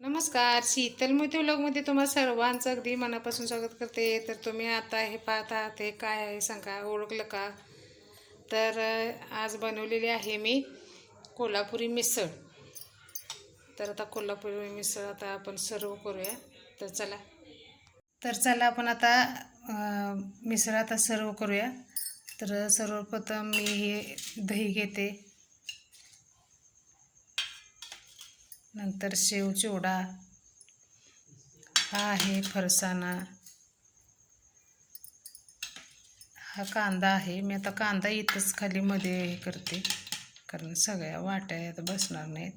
नमस्कार शीतल मोती व्लॉगमध्ये तुम्हाला सर्वांचं अगदी मनापासून स्वागत करते. तर तुम्ही आता हे पाहत आहात हे काय आहे सांगा ओळखलं का? तर आज बनवलेली आहे मी कोल्हापुरी मिसळ. तर आता कोल्हापुरी मिसळ आता आपण सर्व करूया. तर चला. तर चला आपण आता मिसळ आता सर्व करूया. तर सर्वप्रथम मी हे दही घेते. नंतर शेव चिवडा. हा आहे फरसाणा. हा कांदा आहे. मी आता कांदा इथंच खाली मध्ये हे करते. कारण सगळ्या वाट्या आता बसणार नाहीत.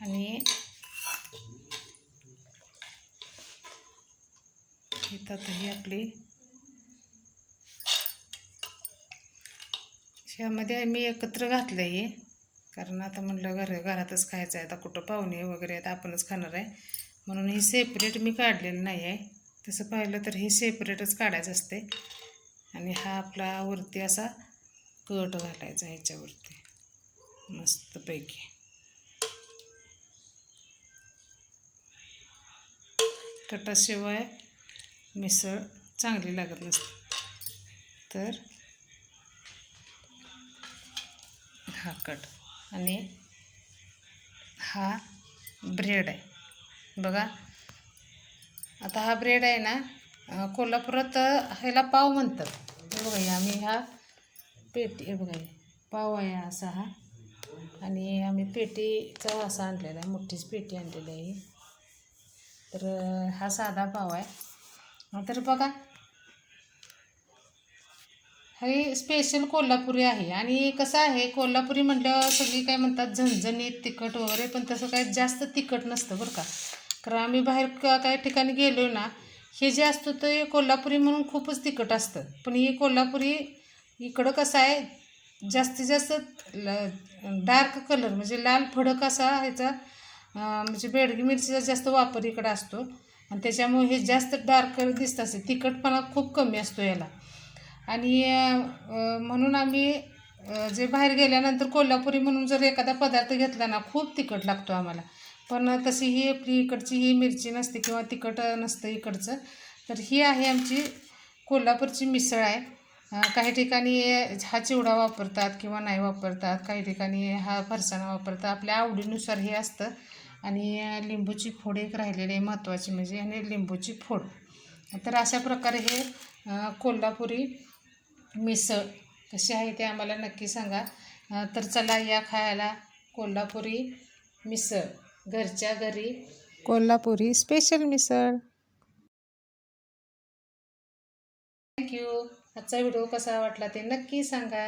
आणि इथं आता ही आपली ह्यामध्ये मी एकत्र घातलं आहे कारण आता म्हटलं घर घरातच खायचं आहे. आता कुठं पाहुणे वगैरे आहेत आपणच खाणार आहे. म्हणून हे सेपरेट मी काढलेलं नाही आहे. तसं पाहिलं तर हे सेपरेटच काढायचं असते आणि हा आपला वरती असा कट घालायचा ह्याच्यावरती. मस्तपैकी. कटाशिवाय मिसळ चांगली लागत नसते. तर हा कट. आणि हा ब्रेड आहे. बघा. आता हा ब्रेड आहे ना कोल्हापुरात ह्याला पाव म्हणतात. हे बघा आम्ही हा पेटी हे बघा पाव आहे असा हा. आणि आम्ही पेटीचा असा आणलेला आहे मोठीच पेटी आणलेली आहे ही. तर हा साधा पाव आहे. तर बघा हे स्पेशल कोल्हापुरी आहे. आणि कसं आहे कोल्हापुरी म्हटल्यावर सगळी काय म्हणतात झणझणीत तिखट वगैरे पण तसं काय जास्त तिखट नसतं बरं का. कारण आम्ही बाहेर का काही ठिकाणी गेलो ना हे जे असतं ते कोल्हापुरी म्हणून खूपच तिखट असतं. पण ही कोल्हापुरी इकडं कसं आहे जास्तीत जास्त डार्क कलर म्हणजे लाल फडक असा ह्याचा म्हणजे बेडगी मिरचीचा जास्त वापर इकडं असतो. आणि त्याच्यामुळे हे जास्त डार्क दिसत असते तिखटपणा खूप कमी असतो याला. आणि म्हणून आम्ही जे बाहेर गेल्यानंतर कोल्हापुरी म्हणून जर एखादा पदार्थ घेतला ना खूप तिखट लागतो आम्हाला. पण तशी ही आपली इकडची ही मिरची नसते किंवा तिखट नसतं इकडचं. तर ही आहे आमची कोल्हापूरची मिसळ आहे. काही ठिकाणी हा चिवडा वापरतात किंवा नाही वापरतात. काही ठिकाणी हा फरसाणा वापरतात. आपल्या आवडीनुसार हे असतं. आणि लिंबूची फोड एक राहिलेली आहे महत्त्वाची म्हणजे आणि लिंबूची फोड. तर अशा प्रकारे हे कोल्हापुरी मिसळ कशी आहे ते आम्हाला नक्की सांगा. तर चला या खायला कोल्हापुरी मिसळ घरच्या घरी. Kolhapuri special misal. Thank you आजचा व्हिडिओ कसा वाटला ते नक्की सांगा.